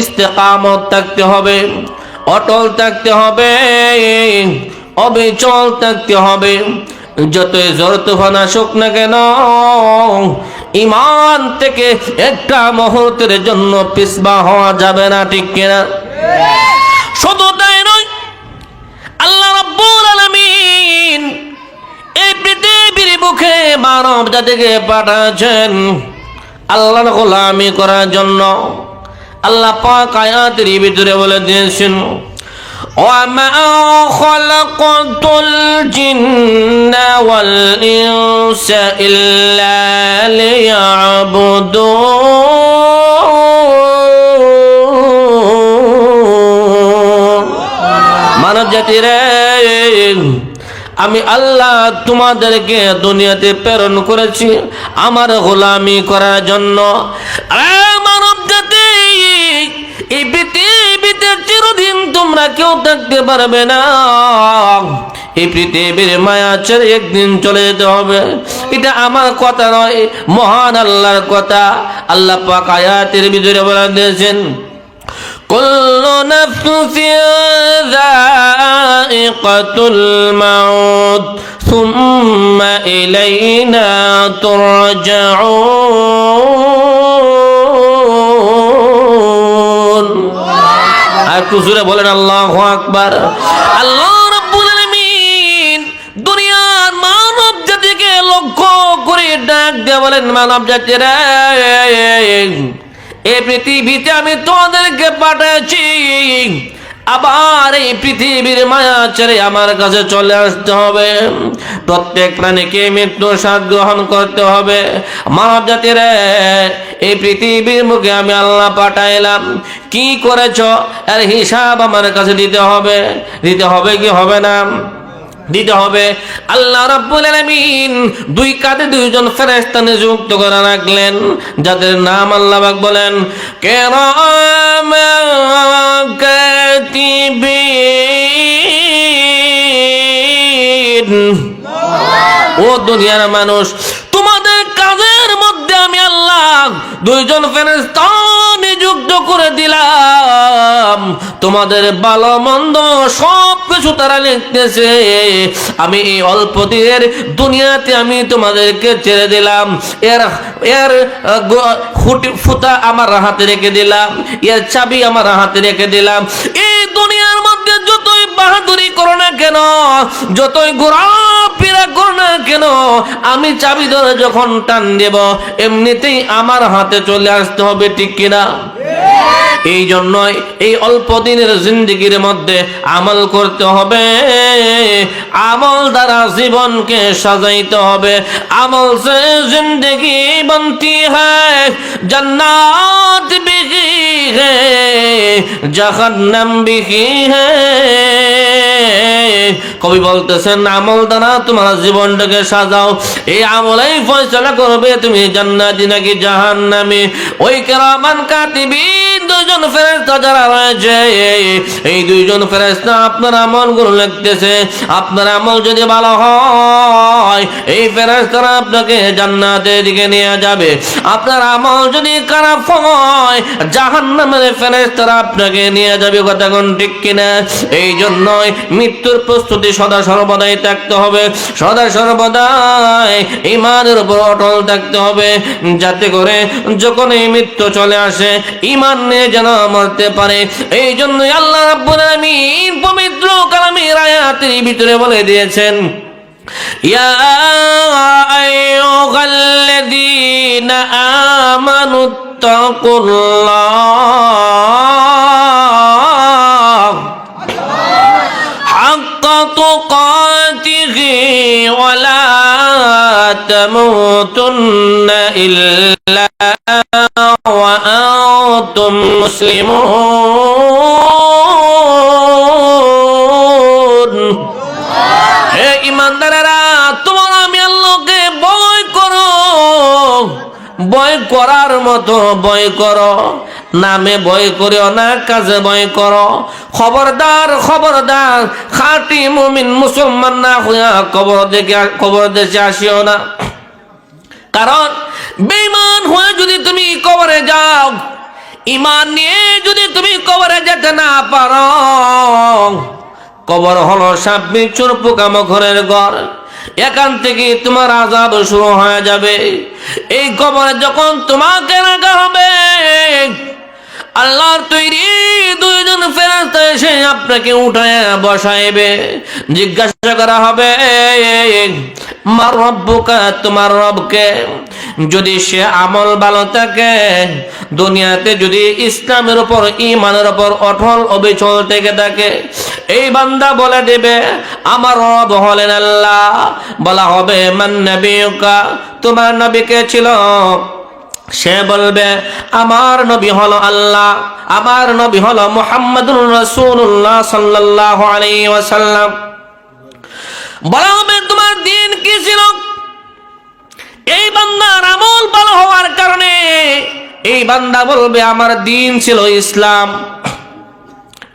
ইস্তেকামত থাকতে হবে, অটল থাকতে হবে, অবিচল থাকতে হবে। যতই জোর তুফান আসুক না কেন ইমান থেকে একটা মুহূর্তের জন্য পিসবা হওয়া যাবে না, ঠিক কিনা? শুধু তাই নয়, আল্লাহ রাব্বুল আলামিন এই পৃথিবীর মুখে মানব জাতিকে পাঠাচ্ছেন আল্লাহর গোলামি করার জন্য। আল্লাহ পাক আয়াতের ভিতরে বলে দিয়েছেন وما خلقت الجن والإنس إلا ليعبدون মানব জাতি রে আমি আল্লাহ তোমাদেরকে দুনিয়াতে প্রেরণ করেছি আমার গোলামি করার জন্য আরে মানব জাতি এই পৃথিবীতে চিরদিন তোমরা কেউ থাকতে পারবে না এই পৃথিবীর মায়া ছেড়ে একদিন চলে যেতে হবে এটা আমার কথা নয় মহান আল্লাহর কথা আল্লাহ পাক আয়াতের ভিতরে বলে দিয়েছেন كل نفس ذائقة الموت ثم إلينا ترجعون একটু বলেন, আল্লাহ আকবার আল্লাহ রাব্বুল আলামিন দুনিয়ার মানব জাতিকে লক্ষ্য করে ডাক দিয়ে বলেন, মানব জাতিরা এই পৃথিবীতে আমি তোমাদেরকে পাঠাচ্ছি আবার এই পৃথিবীর মায়া ছেড়ে আমার কাছে চলে আসতে হবে। প্রত্যেক প্রাণীকে মৃত্যু স্বাদ গ্রহণ করতে হবে। মানব জাতির এই পৃথিবীর মুখে আমি আল্লাহ পাঠাইলাম। কি করেছ? এর হিসাব আমার কাছে দিতে হবে। দিতে হবে কি হবে না? দিতে হবে। আল্লাহ রাব্বুল আলামিন দুই কাঁধে দুইজন ফেরেশতা নিযুক্ত করে রাখলেন, যাদের নাম আল্লাহ পাক বলেন কেরামান কাতিবিন। ও দুনিয়ার মানুষ দুইজন ফেরেশতা নিযুক্ত করে দিলাম। তোমাদের ভালো মন্দ সব কিছু তারা লিখতেছে। আমি এই অল্প দিনের দুনিয়াতে আমি তোমাদেরকে ছেড়ে দিলাম। এর এর ফুটা আমার হাতে রেখে দিলাম। এর চাবি আমার হাতে রেখে দিলাম। এই দুনিয়ার মধ্যে যতই বাহাদুরি করো না কেন, যতই কেন? আমি চাবি ধরে যখন টান দেব, এমনিতেই আমার হাতে চলে আসতে হবে, ঠিক কিনা? এই জন্যই এই অল্প দিনের জিন্দগির মধ্যে আমল করতে হবে। আমল দ্বারা জীবনকে সাজাইতে হবে। আমল সে জিন্দগি বন্তি হ্যায় জন্নাত है জাহান্নাম বিহি হে। কবি বলতেছেন, আমল দ্বারা তোমার জীবনটাকে সাজাও। এই আমলেই ফয়সলা করবে তুমি জান্নাতি নাকি জাহান্নামে। ওই কেরামান কাতিবিন দুজন ফেরেশতা যারা রয়েছে, এই দুইজন ফেরেশতা আপনার আমলগুলো লিখতেছে। আপনার আমল যদি ভালো হয়, এই ফেরেশতারা আপনাকে জান্নাতের দিকে নিয়ে যাবে। আপনার আমল যদি খারাপ হয়, জাহান্নামের ফেরেশতারা আপনাকে নিয়ে যাবে। কথা কোন ঠিক কিনা? এই জন্যই মৃত্যুর প্রস্তুতি সদা সর্বদাই থাকতে হবে। সদা সর্বদাই ইমানের উপর অটল থাকতে হবে। যাতে করে যখন এই মৃত্যু চলে আসে ইমান নিয়ে যেন মরতে পারে এই জন্যই আল্লাহ রাব্বুল আলামিন পবিত্র কালামের আয়াতের ভিতরে বলে দিয়েছেন يا أيها الذين آمنوا اتقوا الله حق تقاته ولا تموتن إلا وأنتم مسلمون হে ইমানদারেরা তোমার আমি আল্লাহকে ভয় করো ভয় করার মতো ভয় করো নামে ভয় করিও না, কাজে ভয় করো। খবরদার খবরদার, খাঁটি মুমিন মুসলমান না হইয়া কবর দেখে কবর দেশে আসিও না। কারণ, বেঈমান হয়ে যদি তুমি কবরে যাও ইমান নিয়ে যদি তুমি কবরে যেতে না পারো, কবর হলো সাপ বিচ্ছুর পোকামাকড়ের ঘর। এখান থেকে তোমার আজাব শুরু হয়ে যাবে। এই কবরে যখন তোমাকে রাখা হবে আল্লাহর তৈরি দুইজন ফেরস্তা এসে আপনাকে উঠায় বসাইবে। জিজ্ঞাসা করা হবে, মার রব্বুকা, তোমার রবকে? যদি সে আমল ভালো থাকে, দুনিয়াতে যদি ইসলামের উপর ইমানের উপর অটল অবিচল থেকে থাকে, এই বান্দা বলে দেবে, আমার রব হলেন আল্লাহ। বলা হবে, মান নবিয়ুকা তোমার নবীকে ছিল? সে বলবে, আমার নবী হলো আল্লাহ, আমার নবী হলো মুহাম্মদুর রাসূলুল্লাহ সাল্লাল্লাহু আলাইহি ওয়াসাল্লাম। বলা হবে, তোমার দিন কি ছিল? এই বান্দার আমল ভালো হওয়ার কারণে এই বান্দা বলবে, আমার দিন ছিল ইসলাম।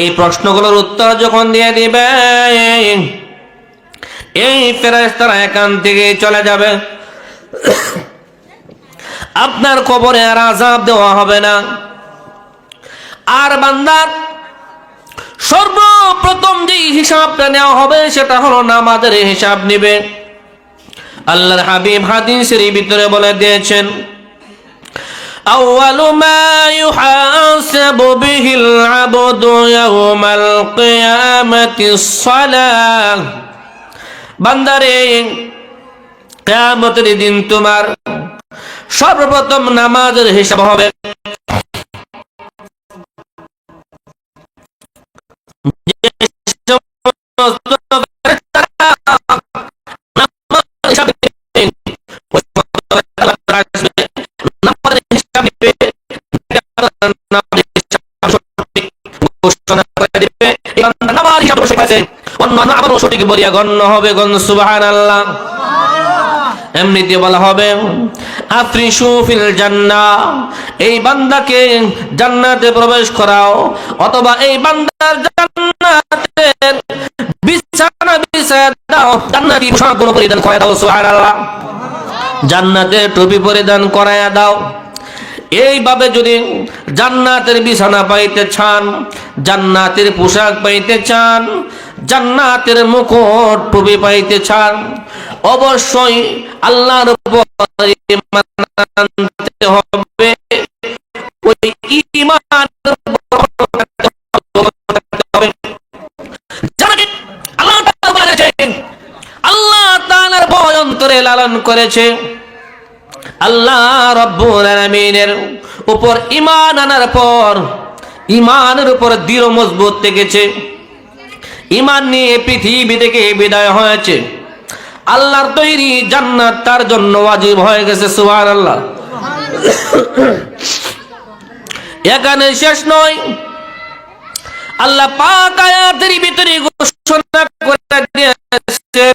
এই প্রশ্নগুলোর উত্তর যখন দিয়ে দিবে, এই ফেরেশতারা এখান থেকে চলে যাবে। আপনার কবরে আর আজাব দেওয়া হবে না আর বান্দার সর্বপ্রথম যে হিসাবটা নেওয়া হবে সেটা হলো নামাজের হিসাব নিবে আল্লাহর হাবিব হাদিসের ভিতরে বলে দিয়েছেন أول ما يحاسب به العبد يوم القيامة الصلاة বান্দারে কেয়ামতের দিন তোমার সর্বপ্রথম নামাজের হিসাব হবে অন্যান্য আবারও সঠিক বলিয়া গণ্য হবে গণ সুবাহান আল্লাহ এমনিতে বলা হবে, আফরিসু ফিল জান্না এই বান্দাকে জান্নাতে প্রবেশ করাও, অথবা এই বান্দার জান্নাতে বিছানা বিছায় দাও, জান্নাতি পোশাক পরিধান করে দাও, সুবহানাল্লাহ। জান্নাতে টুপি পরিধান করায় দাও। এইভাবে যদি জান্নাতের বিছানা পাইতে চান, জান্নাতের পোশাক পাইতে চান, জান্নাতের মুকুট টুপি পাইতে চান, অবশ্যই আল্লাহর আনতে হবে। ওই তাআলা আল্লাহ তাআলার ভয় অন্তরে লালন করেছে আল্লাহ রব্বুল আলামিনের উপর ঈমান আনার পর ঈমানের উপর দৃঢ় মজবুত থেকেছে। ঈমান নিয়ে পৃথিবী থেকে বিদায় হয়েছে। আল্লাহর তৈরি জান্নাত তার জন্য ওয়াজিব হয়ে গেছে, সুবহানাল্লাহ। এখানে শেষ নয়। আল্লাহ পাক আয়াতের ভিতরে ঘোষণা করে দিয়েছেন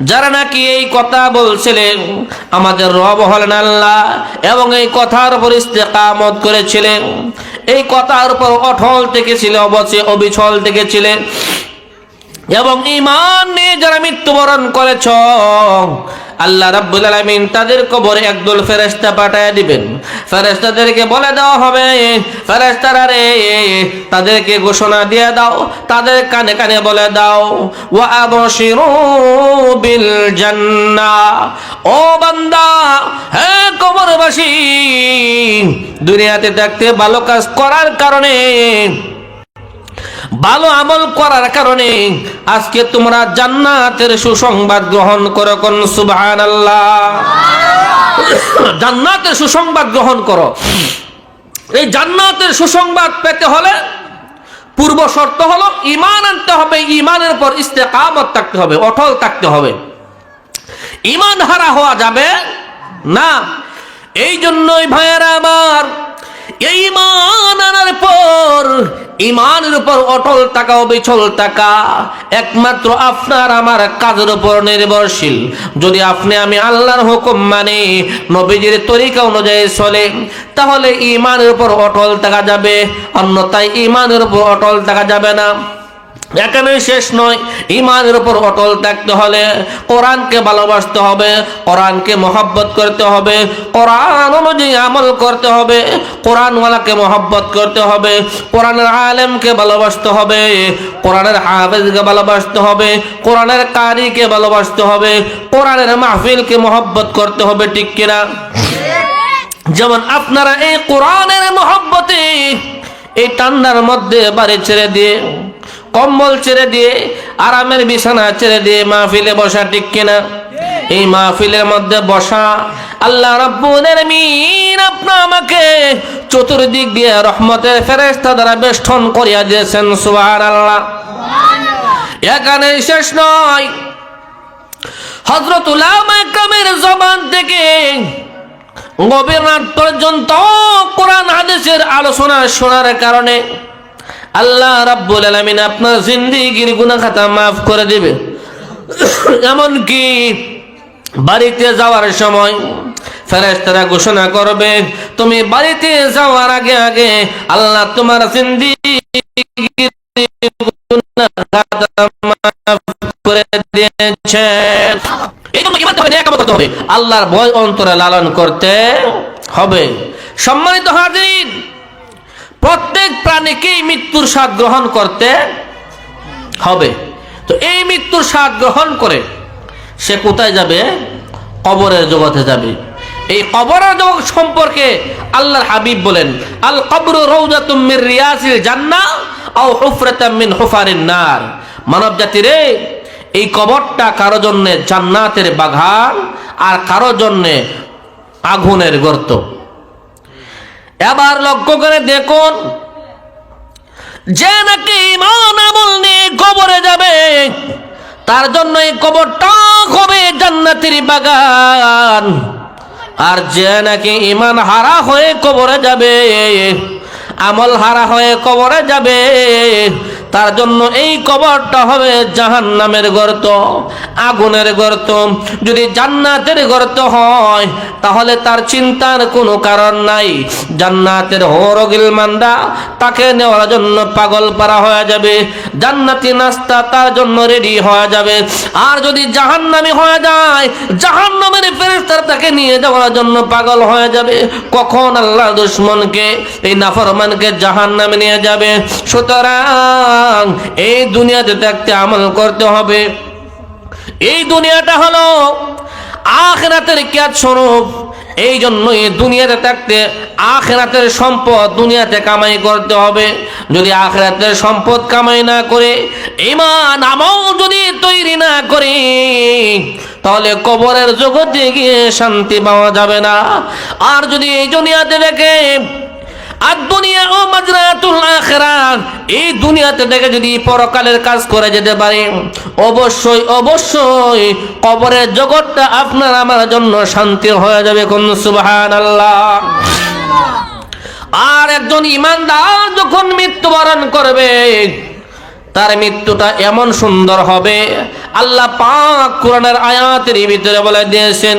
যারা নাকি এই কথা বলছিলেন, আমাদের রব হলেন আল্লাহ এবং এই কথার উপর ইস্তেকামত করেছিলেন। এই কথার উপর অঠল থেকে ছিল অবশ্যই অবিচল থেকে ছিলেন এবং ইমান নিয়ে যারা মৃত্যুবরণ করেছ আল্লাহ রাব্বুল আলামিন তাদের কবরে একদল ফেরেশতা পাঠায় দিবেন। ফেরেশতাদেরকে বলে দেওয়া হবে, ফেরেশতারা রে, তাদেরকে ঘোষণা দিয়ে দাও, তাদের কানে কানে বলে দাও, ওয়া আবশিরু বিল জান্নাহ। ও বান্দা, হে কবরবাসী, দুনিয়াতে থাকতে ভালো কাজ করার কারণে ভালো আমল করার কারণে আজকে তোমরা জান্নাতের সুসংবাদ গ্রহণ করো কোন সুবহান জান্নাতের সুসংবাদ গ্রহণ করো। এই জান্নাতের সুসংবাদ পেতে হলে পূর্ব শর্ত হলো ইমান আনতে হবে ইমানের পর ইস্তেকামত থাকতে হবে, অটল থাকতে হবে। ইমান হারা হওয়া যাবে না। এই জন্যই ভাইয়েরা আমার, এই ইমান আনার পর ইমানের উপর অটল টাকা অবিচল টাকা একমাত্র আপনার আমার কাজের উপর নির্ভরশীল। যদি আপনি আমি আল্লাহর হুকুম মানে নবীজির তরিকা অনুযায়ী চলে, তাহলে ইমানের উপর অটল টাকা যাবে, অন্যথায় ইমানের উপর অটল টাকা যাবে না। এখানে শেষ নয়। ইমানের উপর অটল থাকতে হলে কোরআনকে ভালোবাসতে হবে, কোরআনকে মহব্বত করতে হবে, কোরআন অনুযায়ী আমল করতে হবে, কোরআনওয়ালাকে মহব্বত করতে হবে, কোরআনের আলেমকে ভালোবাসতে হবে, কোরআনের হাফেজকে ভালোবাসতে হবে, কোরআনের কারিকে ভালোবাসতে হবে, কোরআনের মাহফিলকে মহব্বত করতে হবে, ঠিক কিনা? যেমন আপনারা এই কোরআনের মহব্বতে এই ঠান্ডার মধ্যে বাড়ি ছেড়ে দিয়ে কম্বল ছেড়ে দিয়ে, আরামের বিছানা ছেড়ে দিয়ে মাহফিলে বসা ঠিক কিনা? এই মাহফিলের মধ্যে বসা আল্লাহ রাব্বুল আলামিন আপনি আমাকে চতুর্দিক দিয়ে রহমতের ফেরেশতা দ্বারা বেষ্টন করিয়া দিয়েছেন, সুবহানাল্লাহ। এখানে শেষ নয়। হযরত উলামা জবান থেকে গভীর রাত পর্যন্ত কোরআন হাদিসের আলোচনা শোনার কারণে আল্লাহ রাব্বুল আলামিন আপনার জিন্দিগির গুনাহ খাতা মাফ করে দিবে। এমনকি বাড়িতে যাওয়ার সময় ফেরেশতারা ঘোষণা করবে, তুমি বাড়িতে যাওয়ার আগে আগে আল্লাহ তোমার জিন্দিগির গুনাহ খাতা মাফ করে দিয়েছেন। আল্লাহর ভয় অন্তরে লালন করতে হবে। সম্মানিত হাজির প্রত্যেক প্রাণীকেই মৃত্যুর স্বাদ গ্রহণ করতে হবে। তো এই মৃত্যুর স্বাদ গ্রহণ করে সে কোথায় যাবে? কবরের জগতে যাবে। এই কবরের জগৎ সম্পর্কে আল্লাহর হাবিব বলেন, আল কবর রৌজাতুম রিয়াসিল জান্নাহ আও হুফরাতাম হুফারিন নার। মানব জাতিরে, এই কবরটা কারও জন্যে জান্নাতের বাগান আর কারও জন্যে আগুনের গর্ত। এবার লক্ষ্য করে দেখুন, যে নাকি ইমান আমল নিয়ে কবরে যাবে, তার জন্য এই কবরটা হবে জান্নাতের বাগান। আর যে নাকি ইমান হারা হয়ে কবরে যাবে, আমল হারা হয়ে কবরে যাবে তার জন্য এই কবরটা হবে জাহান নামের গর্ত, আগুনের গর্ত। যদি জান্নাতের গর্ত হয়, তাহলে তার চিন্তার কোনো কারণ নাই। জান্নাতের হরগিল মান্দা, তাকে নেওয়ার জন্য পাগল পারা হয়ে যাবে। জান্নাতি নাস্তা তার জন্য রেডি হয়ে যাবে। আর যদি জাহান্নামি হয়ে যায়, জাহান্নামের ফেরেস্তার তাকে নিয়ে যাওয়ার জন্য পাগল হয়ে যাবে। কখন আল্লাহ দুশ্মনকে, এই নাফরমানকে জাহান্নামে নিয়ে যাবে? সুতরাং এই দুনিয়াতে থাকতে আমল করতে হবে। এই দুনিয়াটা হলো আখরাতের ক্যাত স্বরূপ। এই জন্য এই দুনিয়াতে থাকতে আখরাতের সম্পদ দুনিয়াতে কামাই করতে হবে। যদি আখরাতের সম্পদ কামাই না করে ইমান আমল যদি তৈরি না করে, তাহলে কবরের জগতে গিয়ে শান্তি পাওয়া যাবে না। আর যদি এই দুনিয়াতে দেখে আর দুনিয়া ও মাজরাতুল আখিরাত। এই দুনিয়াতে দেখে যদি পরকালের কাজ করে যেতে পারে, অবশ্যই অবশ্যই কবরের জগৎটা আপনার আমার জন্য শান্তি হয়ে যাবে কোন সুবহানাল্লাহ। আর একজন ইমানদার যখন মৃত্যুবরণ করবে, তার মৃত্যুটা এমন সুন্দর হবে। আল্লাহ পাক কোরআনের আয়াতের ভিতরে বলে দিয়েছেন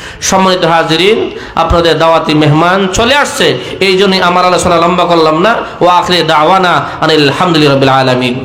সম্মানিত হাজিরিন, আপনাদের দাওয়াতি মেহমান চলে আসছে। এই জন্যই আমার আলোচনা লম্বা করলাম না। ও আখরে দাওয়ানা আনিল আলহামদুলিল্লাহ আলমিন।